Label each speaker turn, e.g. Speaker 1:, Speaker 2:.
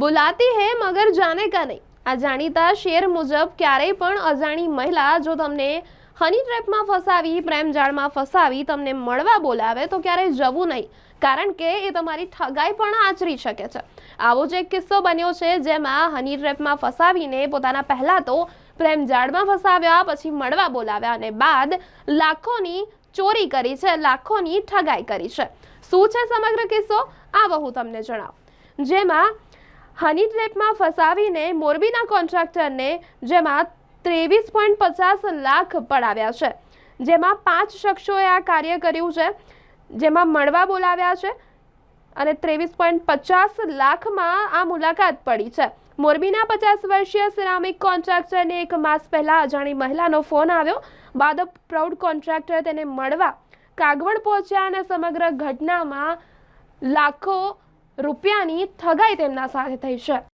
Speaker 1: બુલાતી હે, મગર જાને કા નહીં? આ જાણીતા શેર મુજબ ક્યારેય પણ અજાણી મહિલા જો તમને હની ટ્રેપમાં ફસાવી, પ્રેમ જાળમાં ફસાવી તમને મળવા બોલાવે તો ક્યારેય જવું નહીં. કારણ કે એ તમારી ઠગાઈ પણ આચરી શકે છે. આવો જ એક કિસ્સો બન્યો છે જેમાં હની ટ્રેપમાં ફસાવીને પોતાના પહેલાં તો પ્રેમ જાળમાં ફસાવ્યા, પછી મળવા બોલાવ્યા અને બાદ લાખોની ચોરી કરી છે, લાખોની ઠગાઈ કરી છે. શું છે સમગ્ર કિસ્સો? આવો હું તમને જણાવું. જેમાં હની ટ્રેપમાં ફસાવીને મોરબીના કોન્ટ્રાક્ટરને જેમાં ત્રેવીસ પોઈન્ટ પચાસ લાખ પડાવ્યા છે. જેમાં પાંચ શખ્સોએ આ કાર્ય કર્યું છે. જેમાં મળવા બોલાવ્યા છે અને ત્રેવીસ પોઈન્ટ પચાસ લાખમાં આ મુલાકાત પડી છે. મોરબીના પચાસ વર્ષીય સિરામિક કોન્ટ્રાક્ટરને એક માસ પહેલા અજાણી મહિલાનો ફોન આવ્યો. બાદ પ્રૌઢ કોન્ટ્રાક્ટર તેને મળવા કાગવડ પહોંચ્યા અને સમગ્ર ઘટનામાં લાખો રૂપિયાની ઠગાઈ તેમના સાથે થઈ છે.